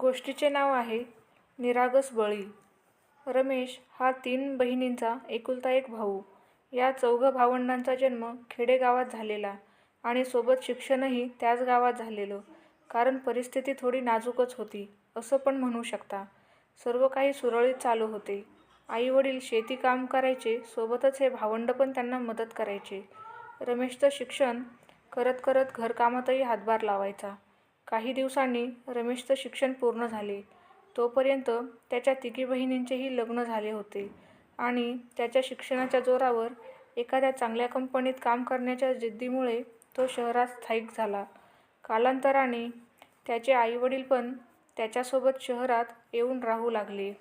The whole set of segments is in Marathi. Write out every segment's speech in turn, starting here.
गोष्टीचे नाव आहे निरागस बळी. रमेश हा तीन बहिणींचा एकुलता एक भाऊ. या चौघं भावंडांचा जन्म खेडेगावात झालेला आणि सोबत शिक्षणही त्याच गावात झालेलं. कारण परिस्थिती थोडी नाजूकच होती असं पण म्हणू शकता. सर्व काही सुरळीत चालू होते. आई-वडील शेती काम करायचे सोबतच हे भावंड पण त्यांना मदत करायचे. रमेशचं शिक्षण करत करत घरकामातही हातभार लावायचा. काही दिवसांनी रमेशचं शिक्षण पूर्ण झाले. तोपर्यंत त्याच्या तिघी बहिणींचेही लग्न झाले होते आणि त्याच्या शिक्षणाच्या जोरावर एखाद्या चांगल्या कंपनीत काम करण्याच्या जिद्दीमुळे तो शहरात स्थायिक झाला. कालांतराने त्याचे आईवडील पण त्याच्यासोबत शहरात येऊन राहू लागले.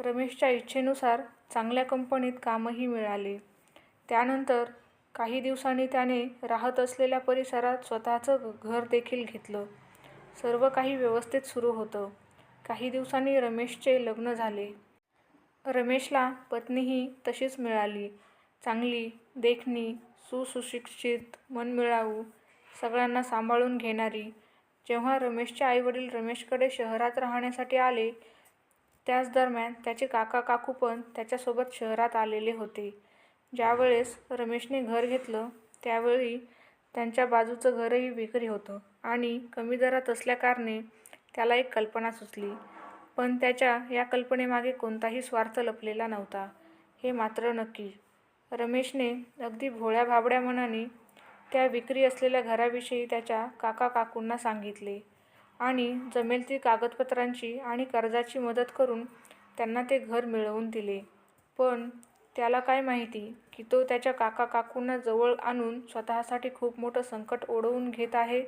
रमेशच्या इच्छेनुसार चांगल्या कंपनीत कामही मिळाले. त्यानंतर काही दिवसांनी त्याने राहत असलेल्या परिसरात स्वतःचं घर देखील घेतलं. सर्व काही व्यवस्थित सुरू होतं. काही दिवसांनी रमेशचे लग्न झाले. रमेशला पत्नीही तशीच मिळाली. चांगली, देखणी, सुसुशिक्षित मनमिळावू, सगळ्यांना सांभाळून घेणारी. जेव्हा रमेशचे आईवडील रमेशकडे शहरात राहण्यासाठी आले त्याच दरम्यान त्याचे काका-काकू पण त्याच्यासोबत शहरात आलेले होते. ज्यावेळेस रमेशने घर घेतलं त्यावेळी त्यांच्या बाजूचं घरही विक्री होतं आणि कमी दरात असल्याकारणे त्याला एक कल्पना सुचली. पण त्याच्या या कल्पनेमागे कोणताही स्वार्थ लपलेला नव्हता हे मात्र नक्की. रमेशने अगदी भोळ्या-भाबड्या मनाने त्या विक्री असलेल्या घराविषयी त्याच्या काका-काकूंना सांगितले आणि जमेल ती कागदपत्रांची आणि कर्जाची मदत करून त्यांना ते घर मिळवून दिले. पण त्याला काय माहिती की तो त्याच्या काका-काकूंना जवळ आणून स्वतःसाठी खूप मोठं संकट ओढवून घेत आहे.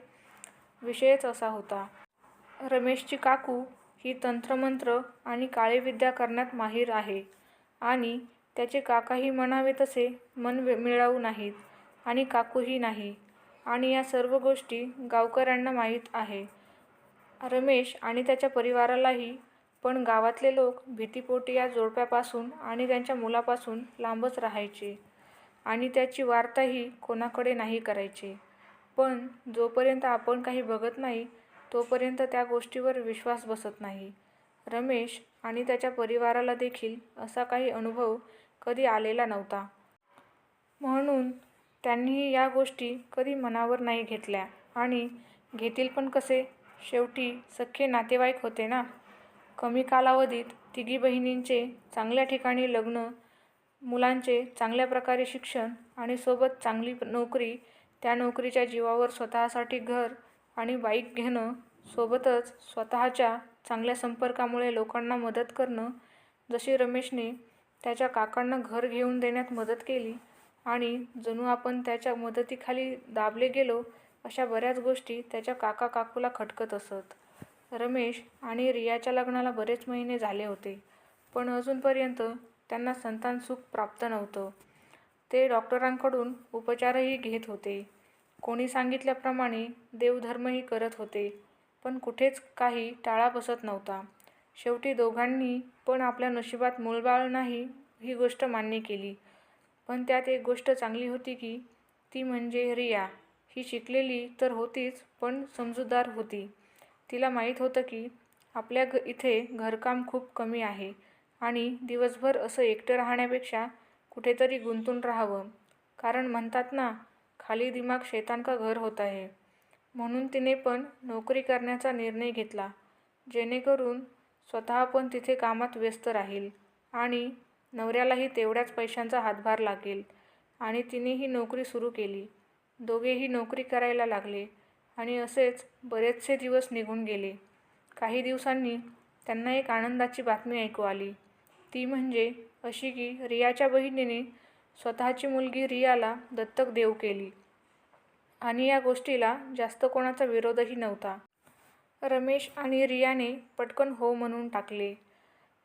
विषयच असा होता. रमेशची काकू ही तंत्र-मंत्र आणि काळी-विद्या करण्यात माहीर आहे आणि त्याचे काकाही म्हणावे तसे मन मिळावू नाहीत आणि काकूही नाही आणि या सर्व गोष्टी गावकऱ्यांना माहीत आहे. रमेश आणि त्याच्या परिवारालाही. पण गावातले लोक भीतीपोटी या जोडप्यापासून आणि त्यांच्या मुलापासून लांबच राहायचे आणि त्याची वार्ताही कोणाकडे नाही करायचे. पण जोपर्यंत आपण काही बघत नाही तोपर्यंत त्या गोष्टीवर विश्वास बसत नाही. रमेश आणि त्याच्या परिवाराला देखील असा काही अनुभव कधी आलेला नव्हता. म्हणून त्यांनीही या गोष्टी कधी मनावर नाही घेतल्या आणि घेतील पण कसे? शेवटी सख्खे नातेवाईक होते ना! कमी कालावधीत तिघी बहिणींचे चांगल्या ठिकाणी लग्न, मुलांचे चांगल्या प्रकारे शिक्षण आणि सोबत चांगली नोकरी त्या नोकरीच्या जीवावर स्वतःसाठी घर आणि बाईक घेणं सोबतच स्वतःच्या चांगल्या संपर्कामुळे लोकांना मदत करणं जशी रमेशने त्याच्या काकांना घर घेऊन देण्यात मदत केली आणि जणू आपण त्याच्या मदतीखाली दाबले गेलो अशा बऱ्याच गोष्टी त्याच्या काका-काकूला खटकत असत. रमेश आणि रियाच्या लग्नाला बरेच महिने झाले होते पण अजूनपर्यंत त्यांना संतान सुख प्राप्त नव्हतं. ते डॉक्टरांकडून उपचारही घेत होते. कोणी सांगितल्याप्रमाणे देवधर्मही करत होते पण कुठेच काही टाळा बसत नव्हता. शेवटी दोघांनी पण आपल्या नशिबात मूलबाळ नाही ही गोष्ट मान्य केली. पण त्यात एक गोष्ट चांगली होती की ती म्हणजे रिया ही शिकलेली तर होतीच पण समजूतदार होती. तिला माहीत होतं की आपल्या घ इथे घरकाम खूप कमी आहे आणि दिवसभर असं एकटं राहण्यापेक्षा कुठेतरी गुंतून राहावं. कारण म्हणतात ना खाली दिमाग शैतान का घर होत आहे म्हणून तिने पण नोकरी करण्याचा निर्णय घेतला जेणेकरून स्वतः पण तिथे कामात व्यस्त राहील आणि नवऱ्यालाही तेवढ्याच पैशांचा हातभार लागेल आणि तिने ही नोकरी सुरू केली. दोघेही नोकरी करायला लागले आणि असेच बरेचसे दिवस निघून गेले. काही दिवसांनी त्यांना एक आनंदाची बातमी ऐकू आली. ती म्हणजे अशी की रियाच्या बहिणीने स्वतःची मुलगी रियाला दत्तक देऊ केली आणि या गोष्टीला जास्त कोणाचा विरोधही नव्हता. रमेश आणि रियाने पटकन हो म्हणून टाकले.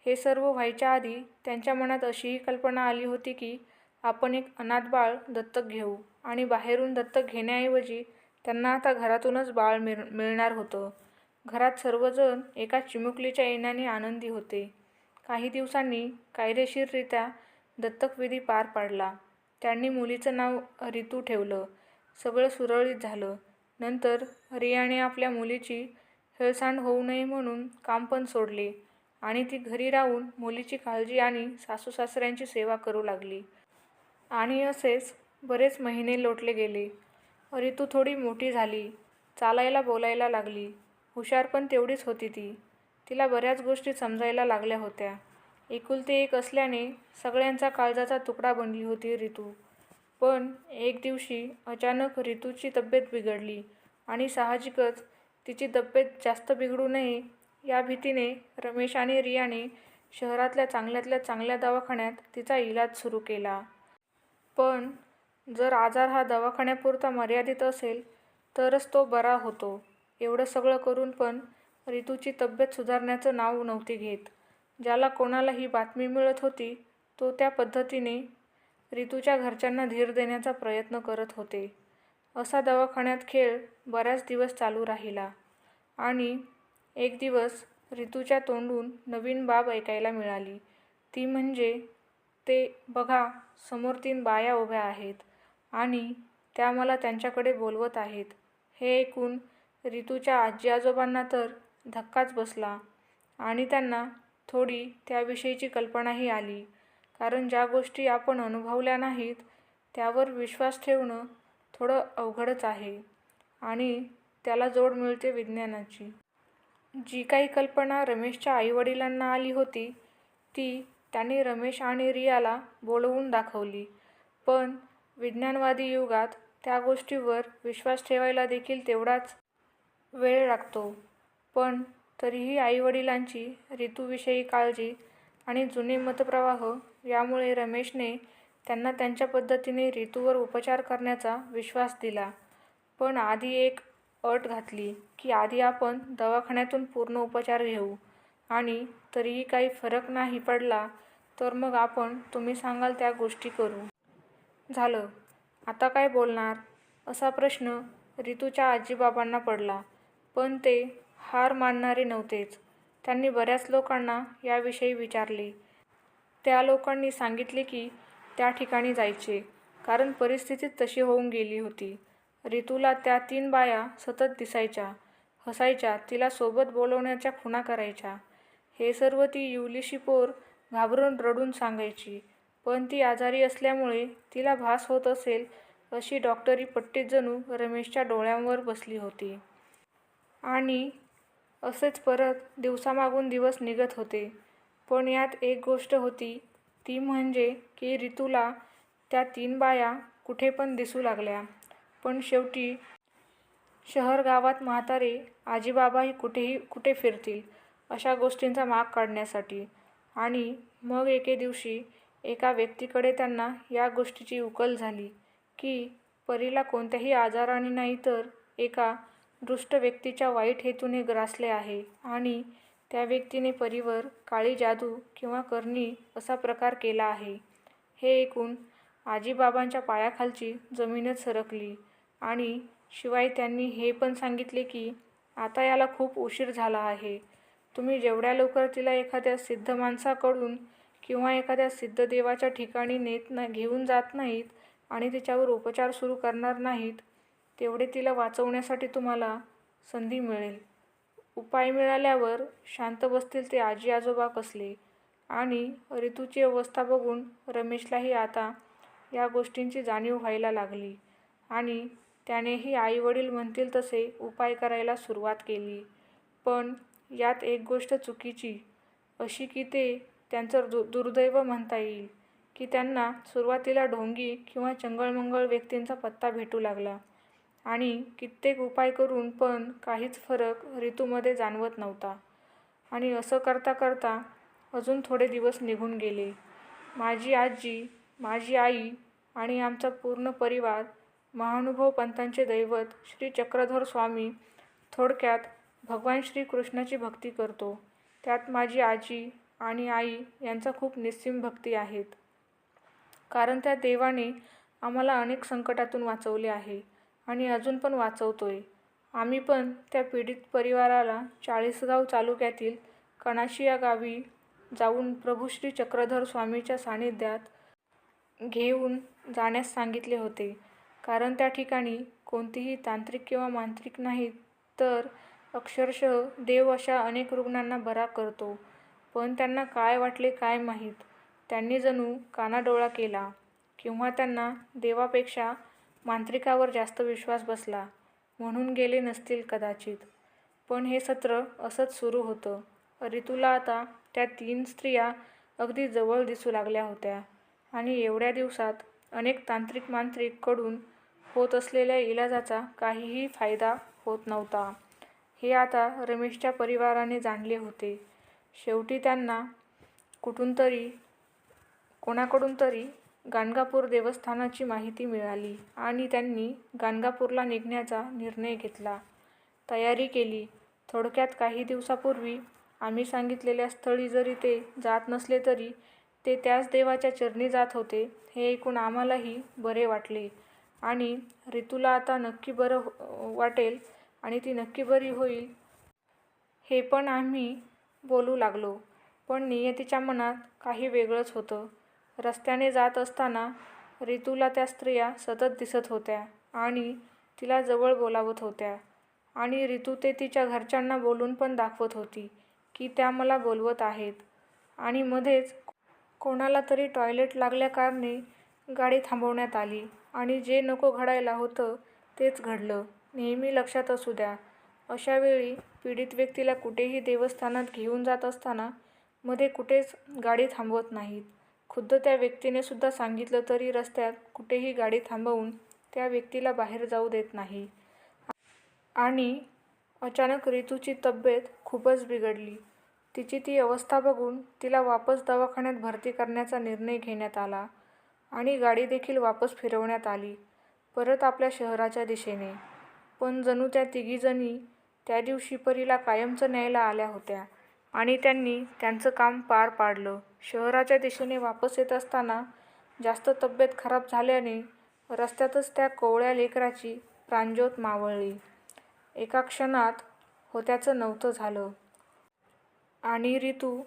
हे सर्व व्हायच्या आधी त्यांच्या मनात अशीही कल्पना आली होती की आपण एक अनाथ बाळ दत्तक घेऊ आणि बाहेरून दत्तक घेण्याऐवजी त्यांना आता घरातूनच बाळ मिळ मिळणार होतं. घरात सर्वजण एका चिमुकलीच्या येण्याने आनंदी होते. काही दिवसांनी कायदेशीररित्या दत्तकविधी पार पाडला त्यांनी मुलीचं नाव रितू ठेवलं. सगळं सुरळीत झालं. नंतर रियाने आपल्या मुलीची हेळसांड होऊ नये म्हणून काम पण सोडले आणि ती घरी राहून मुलीची काळजी आणि सासूसासऱ्यांची सेवा करू लागली आणि असेच बरेच महिने लोटले गेले रितू थोडी मोठी झाली. चालायला बोलायला लागली. हुशार पण तेवढीच होती ती. तिला बऱ्याच गोष्टी समजायला लागल्या होत्या. एकुलती एक असल्याने सगळ्यांचा काळजाचा तुकडा बनली होती रितू. पण एक दिवशी अचानक रितूची तब्येत बिघडली आणि साहजिकच तिची तब्येत जास्त बिघडू नये या भीतीने रमेश आणि रियाने शहरातल्या चांगल्यातल्या चांगल्या दवाखान्यात तिचा इलाज सुरू केला. पण जर आजार हा दवाखान्यापुरता मर्यादित असेल तरच तो बरा होतो. एवढं सगळं करून पण रितूची तब्येत सुधारण्याचं नाव नव्हती घेत. ज्याला कोणाला ही बातमी मिळत होती तो त्या पद्धतीने रितूच्या घरच्यांना धीर देण्याचा प्रयत्न करत होते. असा दवाखान्यात खेळ बऱ्याच दिवस चालू राहिला आणि एक दिवस रितूच्या तोंडून नवीन बाब ऐकायला मिळाली. ती म्हणजे ते बघा समोर तीन बाया उभ्या आहेत. आणि त्या मला त्यांच्याकडे बोलवत आहेत. हे ऐकून रितूच्या आजी आजोबांना तर धक्काच बसला आणि त्यांना थोडी त्याविषयीची कल्पनाही आली. कारण ज्या गोष्टी आपण अनुभवल्या नाहीत त्यावर विश्वास ठेवणं थोडं अवघडच आहे आणि त्याला जोड मिळते विज्ञानाची. जी काही कल्पना रमेशच्या आईवडिलांना आली होती ती त्यांनी रमेश आणि रियाला बोलवून दाखवली. पण विज्ञानवादी युगात त्या गोष्टीवर विश्वास ठेवायला देखील तेवढाच वेळ लागतो. पण तरीही आईवडिलांची ऋतूविषयी काळजी आणि जुने मतप्रवाह यामुळे रमेशने त्यांना त्यांच्या पद्धतीने ऋतूवर उपचार करण्याचा विश्वास दिला. पण आधी एक अट घातली की आधी आपण दवाखान्यातून पूर्ण उपचार घेऊ आणि तरीही काही फरक नाही पडला तर मग आपण तुम्ही सांगाल त्या गोष्टी करू. झालं. आता काय बोलणार? असा प्रश्न रितूच्या आजीबाबांना पडला. पण ते हार मानणारे नव्हतेच. त्यांनी बऱ्याच लोकांना याविषयी विचारले. त्या लोकांनी सांगितले की त्या ठिकाणी जायचे कारण परिस्थिती तशी होऊन गेली होती. रितूला त्या तीन बाया सतत दिसायच्या हसायच्या तिला सोबत बोलवण्याच्या खुणा करायच्या. हे सर्व ती युलिशी पोर घाबरून रडून सांगायची. पण ती आजारी असल्यामुळे तिला भास होत असेल अशी डॉक्टरी पट्टी जणू रमेशच्या डोळ्यांवर बसली होती. आणि असेच परत दिवसामागून दिवस निघत होते. पण यात एक गोष्ट होती ती म्हणजे की रितूला त्या तीन बाया कुठे पण दिसू लागल्या. पण शेवटी शहर गावात म्हातारे आजीबाबाही कुठेही कुठे फिरतील अशा गोष्टींचा माग काढण्यासाठी. आणि मग एके दिवशी एका व्यक्तीकडे त्यांना या गोष्टीची उकल झाली की परीला कोणत्याही आजाराने नाही तर एका दुष्ट व्यक्तीच्या वाईट हेतूने ग्रासले आहे आणि त्या व्यक्तीने परीवर काळी जादू किंवा करणी असा प्रकार केला आहे. हे ऐकून आजीबाबांच्या पायाखालची जमीनच सरकली आणि शिवाय त्यांनी हे पण सांगितले की आता याला खूप उशीर झाला आहे. तुम्ही जेवढ्या लवकर तिला एखाद्या सिद्ध माणसाकडून किंवा एखाद्या सिद्ध देवाच्या ठिकाणी नेत ना घेऊन जात नाहीत आणि तिच्यावर उपचार सुरू करणार नाहीत तेवढे तिला वाचवण्यासाठी तुम्हाला संधी मिळेल. उपाय मिळाल्यावर शांत बसतील ते आजी आजोबा कसले? आणि ऋतूची अवस्था बघून रमेशलाही आता या गोष्टींची जाणीव व्हायला लागली आणि त्यानेही आईवडील म्हणतील तसे उपाय करायला सुरुवात केली. पण यात एक गोष्ट चुकीची अशी की ते त्यांचं दु दुर्दैव म्हणता येईल की त्यांना सुरुवातीला ढोंगी किंवा चंगळमंगळ व्यक्तींचा पत्ता भेटू लागला. आणि कित्येक उपाय करून पण काहीच फरक ऋतूमध्ये जाणवत नव्हता. आणि असं करता करता अजून थोडे दिवस निघून गेले. माझी आजी माझी आई आणि आमचा पूर्ण परिवार महानुभव पंथांचे दैवत श्री चक्रधर स्वामी थोडक्यात भगवान श्रीकृष्णाची भक्ती करतो. त्यात माझी आजी आणि आई यांचा खूप निस्सीम भक्ती आहेत. कारण त्या देवाने आम्हाला अनेक संकटातून वाचवले आहे आणि अजून पण वाचवतोय. आम्ही पण त्या पीडित परिवाराला चाळीसगाव तालुक्यातील कणाशी या गावी जाऊन प्रभू श्री चक्रधर स्वामीच्या सानिध्यात घेऊन जाण्यास सांगितले होते. कारण त्या ठिकाणी कोणतीही तांत्रिक किंवा मांत्रिक नाही तर अक्षरशः देव अशा अनेक रुग्णांना बरा करतो. पण त्यांना काय वाटले काय माहीत, त्यांनी जणू कानाडोळा केला. किंवा त्यांना देवापेक्षा मांत्रिकावर जास्त विश्वास बसला, म्हणून गेले नसतील कदाचित. पण हे सत्र असंच सुरू होतं. रितूला आता त्या तीन स्त्रिया अगदी जवळ दिसू लागल्या होत्या. आणि एवढ्या दिवसात अनेक तांत्रिक मांत्रिककडून होत असलेल्या इलाजाचा काहीही फायदा होत नव्हता, हे आता रमेशच्या परिवाराने जाणले होते. शेवटी त्यांना कुठून तरी कोणाकडून तरी गाणगापूर देवस्थानाची माहिती मिळाली आणि त्यांनी गाणगापूरला निघण्याचा निर्णय घेतला. तयारी केली. थोडक्यात काही दिवसापूर्वी आम्ही सांगितलेल्या स्थळी जरी ते जात नसले तरी ते त्याच देवाच्या चरणी जात होते हे ऐकून आम्हालाही बरे वाटले आणि ऋतूला आता नक्की बरं हो, वाटेल आणि ती नक्की बरी होईल हे पण आम्ही बोलू लागलो. पण नियतीच्या मनात काही वेगळंच होतं. रस्त्याने जात असताना रितूला त्या स्त्रिया सतत दिसत होत्या आणि तिला जवळ बोलावत होत्या. आणि रितू ते तिच्या घरच्यांना बोलून पण दाखवत होती की त्या मला बोलवत आहेत. आणि मध्येच कोणाला तरी टॉयलेट लागल्या कारणे गाडी थांबवण्यात आली आणि जे नको घडायला होतं तेच घडलं. नेहमी लक्षात असू द्या, अशावेळी पीडित व्यक्तीला कुठेही देवस्थानात घेऊन जात असताना मध्ये कुठेच गाडी थांबवत नाहीत. खुद्द त्या व्यक्तीने सुद्धा सांगितलं तरी रस्त्यात कुठेही गाडी थांबवून त्या व्यक्तीला बाहेर जाऊ देत नाही. आणि अचानक रितूची तब्येत खूपच बिघडली. तिची ती अवस्था बघून तिला वापस दवाखान्यात भरती करण्याचा निर्णय घेण्यात आला आणि गाडीदेखील वापस फिरवण्यात आली परत आपल्या शहराच्या दिशेने. पण जणू त्या तिघीजणी त्या दिवशी परीला कायमचं न्यायला आल्या होत्या आणि त्यांनी त्यांचं काम पार पाडलं. शहराच्या दिशेने वापस येत असताना जास्त तब्येत खराब झाल्याने रस्त्यातच त्या कोवळ्या लेकराची प्राणज्योत मावळली. एका क्षणात होत्याचं नव्हतं झालं. आणि रितू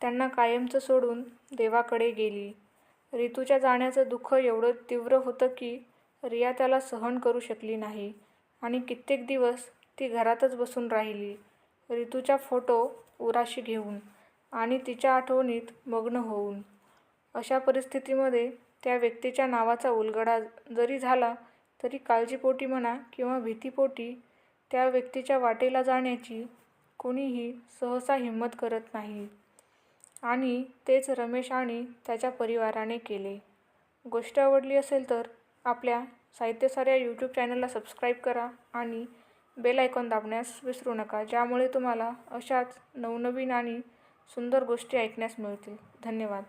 त्यांना कायमचं सोडून देवाकडे गेली. रितूच्या जाण्याचं दुःख एवढं तीव्र होतं की रिया त्याला सहन करू शकली नाही आणि कित्येक दिवस ती घरातच बसून राहिली, रितूच्या फोटो उराशी घेऊन आणि तिच्या आठवणीत मग्न होऊन. अशा परिस्थितीमध्ये त्या व्यक्तीच्या नावाचा उलगडा जरी झाला तरी काळजीपोटी म्हणा किंवा भीतीपोटी त्या व्यक्तीच्या वाटेला जाण्याची कुणीही सहसा हिंमत करत नाही. आणि तेच रमेश आणि त्याच्या परिवाराने केले. गोष्ट आवडली असेल तर आपल्या साहित्यसाऱ्या यूट्यूब चॅनलला सबस्क्राईब करा आणि बेल ऐकून दाबण्यास विसरू नका ज्यामुळे तुम्हाला अशाच नवनवीन आणि सुंदर गोष्टी ऐकण्यास मिळतील. धन्यवाद.